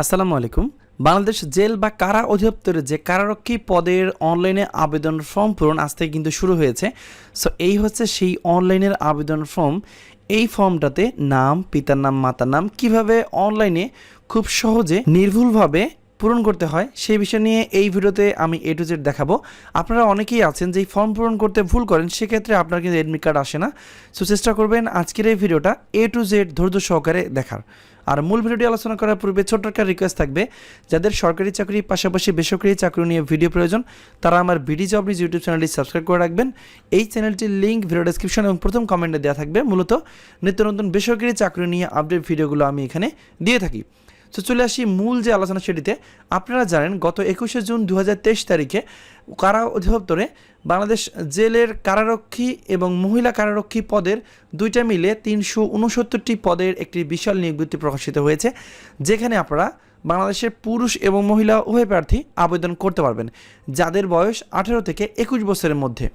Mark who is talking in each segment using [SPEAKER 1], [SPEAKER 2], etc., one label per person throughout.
[SPEAKER 1] আসসালামু আলাইকুম। বাংলাদেশ জেল বা কারা অধিদপ্তরের যে কারারক্ষী পদের অনলাইনে আবেদন ফর্ম পূরণ আজ থেকে কিন্তু শুরু হয়েছে। সো এই হচ্ছে সেই অনলাইনের আবেদন ফর্ম। এই ফর্মটাতে নাম, পিতার নাম, মাতার নাম কীভাবে অনলাইনে খুব সহজে নির্ভুলভাবে পূরণ করতে হয় সেই বিষয় নিয়ে এই ভিডিওতে আমি এ টু জেড দেখাবো। আপনারা অনেকেই আছেন যে ফর্ম পূরণ করতে ভুল করেন, সেক্ষেত্রে আপনার কিন্তু এডমিট কার্ড আসে না। সো চেষ্টা করবেন আজকের এই ভিডিওটা এ টু জেড ধৈর্য সহকারে দেখার। আর মূল ভিডিওটি আলোচনা করার পূর্বে ছোট্ট একটা রিকোয়েস্ট থাকবে। যাদের সরকারি চাকরির পাশাপাশি বেসরকারি চাকরি নিয়ে ভিডিও প্রয়োজন, তারা আমার বিডি জব নিউজ ইউটিউব চ্যানেলটি সাবস্ক্রাইব করে রাখবেন। এই চ্যানেলটির লিঙ্ক ভিডিও ডিসক্রিপশন এবং প্রথম কমেন্টে দেওয়া থাকবে। মূলত নিত্য নতুন বেসরকারি চাকরি নিয়ে আপডেট ভিডিওগুলো আমি এখানে দিয়ে থাকি। তো চলে আসি মূল যে আলোচনা সেটিতে। আপনারা জানেন, গত একুশে জুন দু হাজার তেইশ তারিখে কারা অধিদপ্তরে বাংলাদেশ জেলের কারারক্ষী এবং মহিলা কারারক্ষী পদের দুইটা মিলে তিনশো উনসত্তরটি পদের একটি বিশাল নিয়োগ প্রকাশিত হয়েছে, যেখানে আপনারা বাংলাদেশের পুরুষ এবং মহিলা উভয় প্রার্থী আবেদন করতে পারবেন, যাদের বয়স আঠেরো থেকে একুশ বছরের মধ্যে।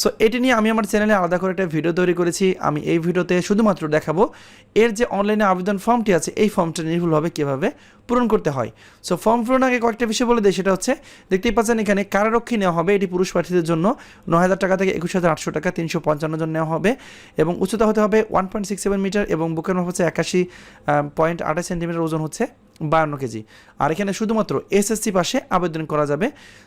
[SPEAKER 1] সো এটি নিয়ে আমি আমার চ্যানেলে আলাদা করে একটা ভিডিও তৈরি করেছি। আমি এই ভিডিওতে শুধুমাত্র দেখাবো এর যে অনলাইনে আবেদন ফর্মটি আছে, এই ফর্মটা নির্ভুলভাবে কীভাবে পূরণ করতে হয়। সো ফর্ম পূরণ আগে কয়েকটা বিষয় বলে দিই, সেটা হচ্ছে, দেখতেই পাচ্ছেন এখানে কারারক্ষী নেওয়া হবে, এটি পুরুষ প্রার্থীদের জন্য ন হাজার টাকা থেকে একুশ হাজার আটশো টাকা, তিনশো পঞ্চান্ন জন নেওয়া হবে এবং উচ্চতা হতে হবে one point six seven metre এবং বুকের মাপ হচ্ছে একাশি পয়েন্ট আঠাশ সেন্টিমিটার ওজন হচ্ছে বায়ান্ন কেজি। আর এখানে শুধুমাত্র এসএসসি পাশে আবেদন করা যাবে।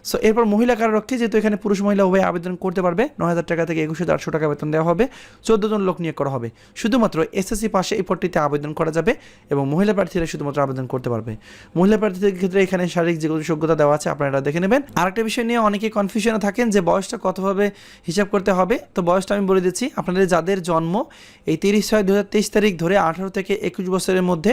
[SPEAKER 1] সো এরপর মহিলা কারারক্ষী, যেহেতু এখানে পুরুষ মহিলা উভয় আবেদন করতে পারবে ন হাজার টাকা থেকে একুশ হাজার টাকা বেতন দেওয়া হবে, চোদ্দ জন লোক নিয়োগ করা হবে। শুধুমাত্র এসএসসি পাশে এই পদটিতে আবেদন করা যাবে এবং মহিলা প্রার্থীরা শুধুমাত্র আবেদন করতে পারবে। মহিলা প্রার্থীদের ক্ষেত্রে এখানে শারীরিক যেগুলো যোগ্যতা দেওয়া আছে, আপনারা দেখে নেবেন। আরেকটা বিষয় নিয়ে অনেকে কনফিউশনে থাকেন যে বয়সটা কতভাবে হিসাব করতে হবে। তো বয়সটা আমি বলে দিচ্ছি, আপনাদের যাদের জন্ম এই তিরিশ ছয় দু তারিখ ধরে আঠারো থেকে একুশ বছরের মধ্যে,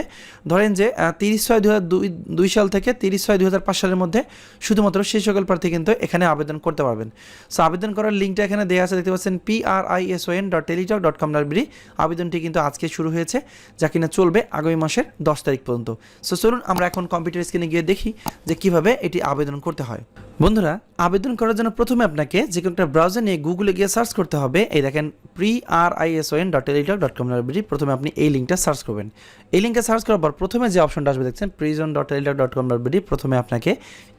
[SPEAKER 1] ধরেন যে তিরিশ ছয় দু দুই সাল থেকে তিরিশ ছয় দুই সালের মধ্যে শুধুমাত্র সেই সকল প্রার্থী কিন্তু এখানে আবেদন করতে পারবেন। সো আবেদন করার লিঙ্কটা এখানে দেওয়া আছে, দেখতে পাচ্ছেন P R I S O N dot Teletalk dot com library আবেদনটি কিন্তু আজকে শুরু হয়েছে, যা কিনা চলবে আগামী মাসের দশ তারিখ পর্যন্ত। সো চলুন আমরা এখন কম্পিউটার স্ক্রিনে গিয়ে দেখি যে কীভাবে এটি আবেদন করতে হয়। বন্ধুরা, আবেদন করার জন্য প্রথমে আপনাকে যে কোনো একটা ব্রাউজার নিয়ে গুগলে গিয়ে সার্চ করতে হবে। এই দেখেন pre R I S O dot এলিটক dot com library প্রথমে আপনি এই লিঙ্কটা সার্চ করবেন। এই লিঙ্কে সার্চ করার পর প্রথমে যে অপশনটা আসবে, দেখছেন prison dot এলিটক dot com library প্রথমে আপনাকে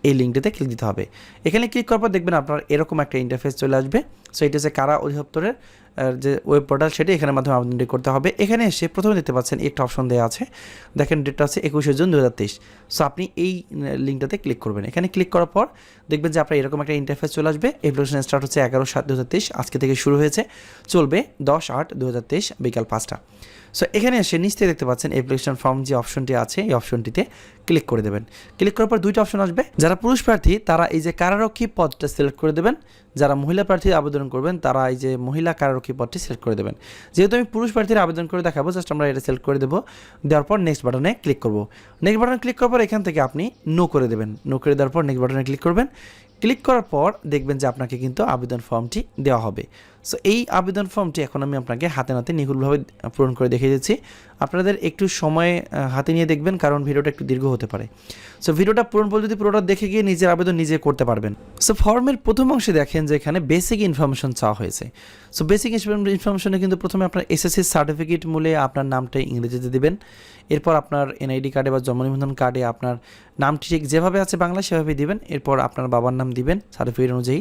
[SPEAKER 1] এই লিঙ্কটিতে ক্লিক দিতে হবে। এখানে ক্লিক করার পর দেখবেন আপনার এরকম একটা ইন্টারফেস চলে আসবে। সো এটি হচ্ছে কারা অধিদপ্তরের? যে ওয়েব পোর্টাল সেটি এখানের মাধ্যমে আবেদনটি করতে হবে। এখানে এসে প্রথমে দেখতে পাচ্ছেন একটা অপশন দেওয়া আছে। দেখেন ডেটটা আছে একুশে জুন দু হাজার তেইশ। সো আপনি এই লিঙ্কটাতে ক্লিক করবেন। এখানে ক্লিক করার পর দেখবেন যে আপনার এরকম একটা ইন্টারফেস চলে আসবে। অ্যাপ্লিকেশন স্টার্ট হচ্ছে এগারো সাত দু আজকে থেকে শুরু হয়েছে। চলবে দশ আট দু বিকাল পাঁচটা। সো এখানে এসে নিচ দেখতে পাচ্ছেন অ্যাপ্লিকেশন ফর্ম যে অপশনটি আছে, এই অপশনটিতে ক্লিক করে দেবেন। ক্লিক করার পর দুইটা অপশন আসবে। যারা পুরুষ প্রার্থী, তারা এই যে কারারক্ষী পদটা সিলেক্ট করে দেবেন। যারা মহিলা প্রার্থী আবেদন করবেন, তারা এই যে মহিলা কারারক্ষী পদটি সিলেক্ট করে দেবেন। যেহেতু আমি পুরুষ প্রার্থীর আবেদন করে দেখাবো জাস্ট আমরা এটা সিলেক্ট করে দেবো। দেওয়ার পর নেক্সট বাটনে ক্লিক করব। নেক্সট বাটনে ক্লিক করার পর এখান থেকে আপনি নো করে দেবেন। নো করে দেওয়ার পর নেক্সট বাটনে ক্লিক করবেন। ক্লিক করার পর দেখবেন যে আপনাকে কিন্তু আবেদন ফর্মটি দেওয়া হবে। সো এই আবেদন ফর্মটি এখন আমি আপনাকে হাতে নাতে নিখুঁতভাবে পূরণ করে দেখিয়ে দিচ্ছি। আপনাদের একটু সময় হাতে নিয়ে দেখবেন, কারণ ভিডিওটা একটু দীর্ঘ হতে পারে। সো ভিডিওটা পূরণ পদ্ধতি পুরোটা দেখে গিয়ে নিজের আবেদন নিজে করতে পারবেন। সো ফর্মের প্রথম অংশে দেখেন যে এখানে বেসিক ইনফরমেশন চাওয়া হয়েছে। সো বেসিক ইনফরমেশনে কিন্তু প্রথমে আপনার এসএসসি সার্টিফিকেট মূলে আপনার নামটা ইংরেজিতে দেবেন। এরপর আপনার এনআইডি কার্ডে বা জন্ম নিবন্ধন কার্ডে আপনার নামটি ঠিক যেভাবে আছে বাংলা সেভাবেই দিবেন। এরপর আপনার বাবার নাম দিবেন, সার্টিফিকেট অনুযায়ী।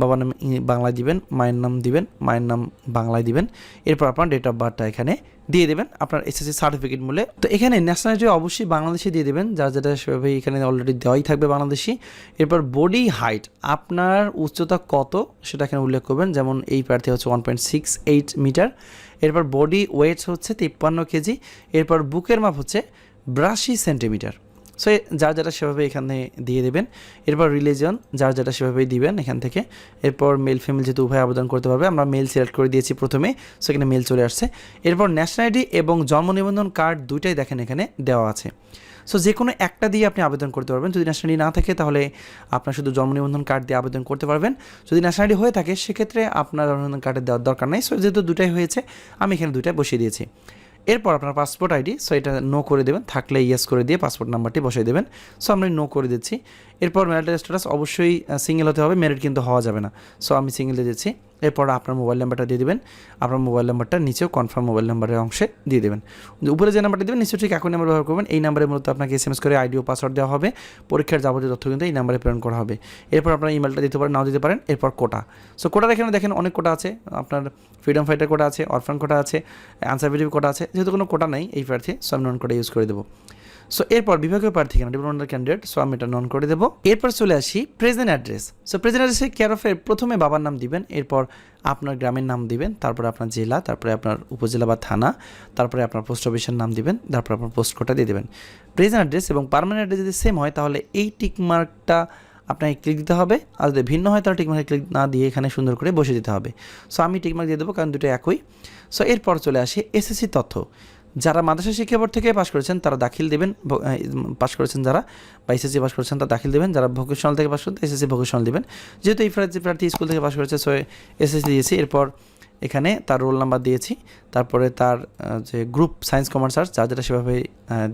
[SPEAKER 1] বাবার নাম বাংলায় দিবেন, মায়ের নাম দিবেন, মায়ের নাম বাংলায় দিবেন। এরপর আপনার ডেট অফ বার্থটা এখানে দিয়ে দেবেন। আপনার এসএসসি সার্টিফিকেট মূলে। তো এখানে ন্যাশনালিটি অবশ্যই বাংলাদেশি দিয়ে দেবেন। যার যেটা সেভাবে এখানে অলরেডি দেওয়াই থাকবে বাংলাদেশি। এরপর বডি হাইট আপনার উচ্চতা কত সেটা এখানে উল্লেখ করবেন। যেমন এই প্রার্থী হচ্ছে one point six eight metre এরপর বডি ওয়েট হচ্ছে তিপ্পান্ন কেজি। এরপর বুকের মাপ হচ্ছে বিরাশি সেন্টিমিটার সো যার যেটা সেভাবে এখানে দিয়ে দেবেন। এরপর রিলিজন যার যেটা সেভাবেই দিবেন এখান থেকে। এরপর মেল ফিমেল যেহেতু উভয় আবেদন করতে পারবে, আমরা মেল সিলেক্ট করে দিয়েছি প্রথমে সো এখানে মেল চলে আসছে। এরপর ন্যাশনাল ন্যাশনালিটি এবং জন্ম নিবন্ধন কার্ড দুইটাই দেখেন এখানে দেওয়া আছে। সো যে কোনো একটা দিয়ে আপনি আবেদন করতে পারবেন। যদি ন্যাশনালিটি না থাকে, তাহলে আপনার শুধু জন্ম নিবন্ধন কার্ড দিয়ে আবেদন করতে পারবেন। যদি ন্যাশনালিটি হয়ে থাকে, সেক্ষেত্রে আপনার জন্ম নিবন্ধন কার্ডের দেওয়ার দরকার নেই। সো যেহেতু দুটাই হয়েছে, আমি এখানে দুটাই বসিয়ে দিয়েছি। এরপর আপনার পাসপোর্ট আইডি সো এটা নো করে দেবেন, থাকলে ইয়েস করে দিয়ে পাসপোর্ট নাম্বারটি বসিয়ে দেবেন। সো আমরা নো করে দিচ্ছি। এরপর ম্যারিটাল স্ট্যাটাস অবশ্যই সিঙ্গেল হতে হবে মেরিট কিন্তু হওয়া যাবে না। সো আমি সিঙ্গেল দিচ্ছি এরপর আপনার মোবাইল নাম্বারটা দিয়ে দেবেন। আপনার মোবাইল নাম্বারটা নিচেও কনফার্ম মোবাইল নাম্বারের অংশে দিয়ে দেবেন। উপরে যে নাম্বারটা দেবেন, নিশ্চয়ই ঠিক একই নাম্বার ব্যবহার করবেন। এই নাম্বারে মূলত আপনাকে এস এম এস করে আইডি ও পাসওয়ার্ড দেওয়া হবে। পরীক্ষার যাবতীয় তথ্য কিন্তু এই নাম্বারে প্রেরণ করা হবে। এরপর আপনার ইমেলটা দিতে পারেন, নাও দিতে পারেন। এরপর কোটা। সো কোটার এখানে দেখেন অনেক কোটা আছে। আপনার ফ্রিডম ফাইটার কোটা আছে অরফান কোটা আছে অ্যান্সারভিটিভ কোটা আছে। যেহেতু কোনো কোটা নেই এই প্রার্থী সো আমি নন কোটা ইউজ করে দেবো। সো এরপর বিভাগীয় প্রার্থী কেন? ডিপ্লোমার ক্যান্ডিডেট সো আমি এটা নন করে দেবো। এরপর চলে আসি প্রেজেন্ট অ্যাড্রেস সো প্রেজেন্ট অ্যাড্রেসে কেয়ার অফের প্রথমে বাবার নাম দিবেন, এরপর আপনার গ্রামের নাম দিবেন, তারপরে আপনার জেলা, তারপরে আপনার উপজেলা বা থানা, তারপরে আপনার পোস্ট অফিসের নাম দিবেন, তারপর আপনার পোস্ট কোডটা দিয়ে দেবেন। প্রেজেন্ট অ্যাড্রেস এবং পারমানেন্ট অ্যাড্রেস যদি সেম হয়, তাহলে এই টিক মার্কটা আপনাকে ক্লিক দিতে হবে। আর যদি ভিন্ন হয়, তাহলে টিকমার্কে ক্লিক না দিয়ে এখানে সুন্দর করে বসে দিতে হবে। সো আমি টিকমার্ক দিয়ে দেবো, কারণ দুটো একই। সো এরপর চলে আসি এসএসসি তথ্য। যারা মাদ্রাসা শিক্ষা বোর্ড থেকে পাশ করেছেন, তারা দাখিল দেবেন পাশ করেছেন যারা, বা এসএসসি পাশ করেছেন, তারা দাখিল দেবেন, যারা ভোকেশনাল থেকে পাশ করেছেন এসএসসি ভোকেশনাল দেবেন। যেহেতু এই প্রার্থী স্কুল থেকে পাশ করেছে সো এসএসসি দিয়েছে। এরপর এখানে তার রোল নাম্বার দিয়েছি। তারপরে তার যে গ্রুপ সায়েন্স কমার্স আর্টস, যা যেটা সেভাবে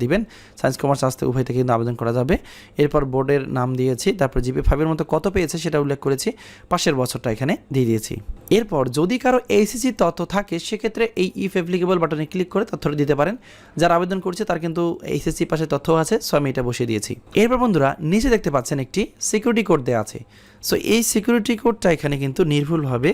[SPEAKER 1] দিবেন, সায়েন্স কমার্স আর্টস উভয় থেকে কিন্তু আবেদন করা যাবে। এরপর বোর্ডের নাম দিয়েছি, তারপর জিপি ফাইভের মতো কত পেয়েছে সেটা উল্লেখ করেছি, পাশের বছরটা এখানে দিয়ে দিয়েছি। এরপর যদি কারও এইসিসি তথ্য থাকে, সেক্ষেত্রে এই ইফ অ্যাপ্লিকেবল বাটনে ক্লিক করে তথ্যটা দিতে পারেন। যারা আবেদন করছে, তার কিন্তু এইচএসসি পাশে তথ্য আছে, সো আমি এটা বসিয়ে দিয়েছি। এরপর বন্ধুরা, নিচে দেখতে পাচ্ছেন একটি সিকিউরিটি কোড দেওয়া আছে। সো এই সিকিউরিটি কোডটা এখানে কিন্তু নির্ভুলভাবে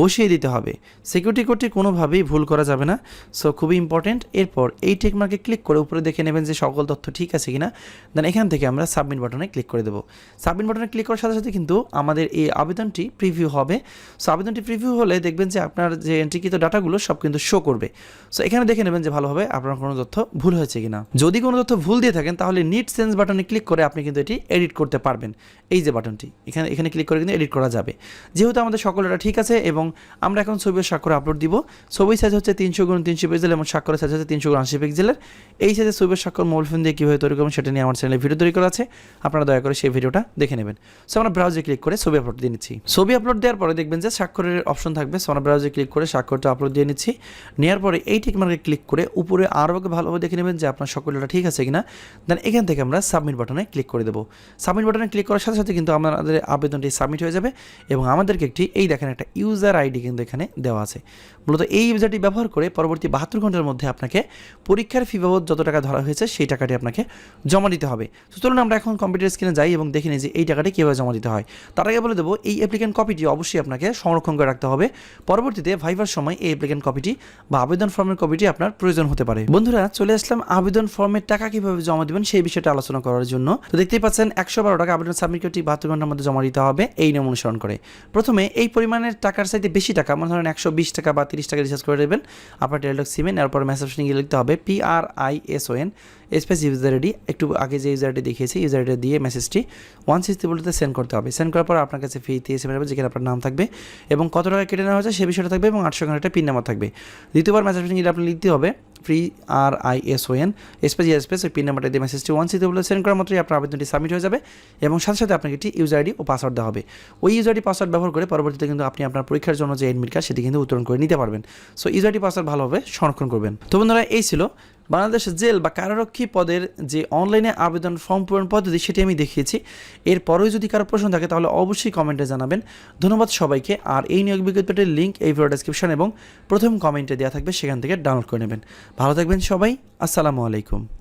[SPEAKER 1] বসিয়ে দিতে হবে। সিকিউরিটি কোডটি কোনোভাবেই ভুল করা যাবে না। সো খুবই ইম্পর্টেন্ট এরপর এই টেকমার্কে ক্লিক করে উপরে দেখে নেবেন যে সকল তথ্য ঠিক আছে কিনা। দেন এখান থেকে আমরা সাবমিট বাটনে ক্লিক করে দেবো। সাবমিট বাটনে ক্লিক করার সাথে সাথে কিন্তু আমাদের এই আবেদনটি প্রিভিউ হবে। সো আবেদনটি প্রিভিউ হলে দেখবেন যে আপনার যে এন্ট্রিকৃত ডাটাগুলো সব কিন্তু শো করবে। সো এখানে দেখে নেবেন যে ভালোভাবে আপনার কোনো তথ্য ভুল হয়েছে কিনা। যদি কোনো তথ্য ভুল দিয়ে থাকেন, তাহলে নিট সেন্স বাটনে ক্লিক করে আপনি কিন্তু এটি এডিট করতে পারবেন। এই যে বাটনটি এখানে এখানে ক্লিক করে কিন্তু এডিট করা যাবে। যেহেতু আমাদের সকল ঠিক আছে এবং আমরা এখন ছবি ও স্বাক্ষর আপলোড দিব ছবির সাইজ হচ্ছে তিনশো গুণ তিনশো পিক্সেল এবং স্বাক্ষরের সাইজ হচ্ছে তিনশো গুণ আশি পিক্সেলের এই সাইজে ছবির স্বাক্ষর মোবাইল ফোন দিয়ে কীভাবে তৈরি করবেন সেটা নিয়ে আমার চ্যানেলে ভিডিও তৈরি করা আছে। আপনারা দয়া করে সেই ভিডিওটা দেখে নেবেন। সো আমরা ব্রাউজে ক্লিক করে ছবি আপলোড দিয়ে নিচ্ছি। ছবি আপলোড দেওয়ার পরে দেখবেন যে স্বাক্ষরের অপশন থাকবে। সো আমরা ব্রাউজে ক্লিক করে স্বাক্ষরটা আপলোড দিয়ে নিচ্ছি। নেওয়ার পরে এই টিক মার্কে ক্লিক করে উপরে আরও ভালোভাবে দেখে নেবেন যে আপনার সকলটা ঠিক আছে কিনা। দেন এখান থেকে আমরা সাবমিট বাটনে ক্লিক করে দেবো। সাবমিট বাটনে ক্লিক করার সাথে সাথে কিন্তু আমাদের আবেদনটি সাবমিট হয়ে যাবে এবং আমাদেরকে একটি, এই দেখেন একটা ইউজার আইডি কিন্তু এখানে দেওয়া আছে। মূলত এই ইউজারটি ব্যবহার করে পরবর্তী বাহাত্তর ঘণ্টার মধ্যে আপনাকে পরীক্ষার ফি বাবদ যত টাকা ধরা হয়েছে সেই টাকাটি আপনাকে জমা দিতে হবে। তো চলুন আমরা এখন কম্পিউটার স্ক্রিনে যাই এবং দেখে নিই যে এই টাকাটি কীভাবে জমা দিতে হয়। তার আগে বলে দেবো, এই অ্যাপ্লিকেন্ট কপিটি অবশ্যই আপনাকে সংরক্ষণ করে রাখতে হবে। পরবর্তীতে ভাইভার সময় এই অ্যাপ্লিকেন্ট কপিটি বা আবেদন ফর্মের কপিটি আপনার প্রয়োজন হতে পারে। বন্ধুরা, চলে আসলাম আবেদন ফর্মের টাকা কীভাবে জমা দেবেন সেই বিষয়টা আলোচনা করার জন্য। তো দেখতেই পাচ্ছেন, একশো বারো টাকা আবেদন সাবমিট করতে বাহাত্তর ঘণ্টার মধ্যে জমা দিতে হবে, এই নিয়ম অনুসরণ করে। প্রথমে এই পরিমাণের টাকার চাইতে বেশি টাকা, মনে ধরেন একশো বিশ টাকা বা তিরিশ টাকা রিচার্জ করে দেবেন। আপনার টেলিটক সিমেন এরপর মেসেজ গিয়ে লিখতে হবে P R I S O N space user ID একটু আগে যে ইউজার আইডি দেখিয়েছি ইউজার আইডি দিয়ে মেসেজটি ওয়ান সিক্সটি বলতে সেন্ড করতে হবে। সেন্ড করার পর আপনার কাছে ফিতে এসে যাবে যেখানে আপনার নাম থাকবে এবং কত টাকা কেটে নেওয়া হয়েছে সে বিষয়টা থাকবে এবং আটশো একটা পিন নাম্বার থাকবে। দ্বিতীয়বার মেসেজ গিয়ে আপনি লিখতে হবে free R I S O N space space ওই পিন নাম্বারটা দিয়ে মেসেজটি ওয়ান সিক্সটি বলে সেন্ড করার মাত্রই আপনার আবেদনটি সাবমিট হয়ে যাবে এবং সাথে সাথে আপনাকে একটি ইউজার আইডি ও পাসওয়ার্ড দেওয়া হবে। ওই ইউজার আইডি পাসওয়ার্ড ব্যবহার করে পরবর্তীতে কিন্তু আপনি আপনার পরীক্ষার জন্য যে এডমিট কার্ড সেটি কিন্তু উত্তরণ করে নিতে পারবেন। সো ইউজার আইডি পাসওয়ার্ড ভালোভাবে সংরক্ষণ করবেন। তো বন্ধুরা, এই ছিল বাংলাদেশ জেল বা কারারক্ষী পদের যে অনলাইনে আবেদন ফর্ম পূরণ পদ্ধতি, সেটি আমি দেখিয়েছি। এরপরেও যদি কারও প্রশ্ন থাকে, তাহলে অবশ্যই কমেন্টে জানাবেন। ধন্যবাদ সবাইকে। আর এই নিয়োগ বিজ্ঞপ্তিটির লিঙ্ক এই ভিডিও ডেসক্রিপশন এবং প্রথম কমেন্টে দেওয়া থাকবে, সেখান থেকে ডাউনলোড করে নেবেন। ভালো থাকবেন সবাই। আসসালামু আলাইকুম।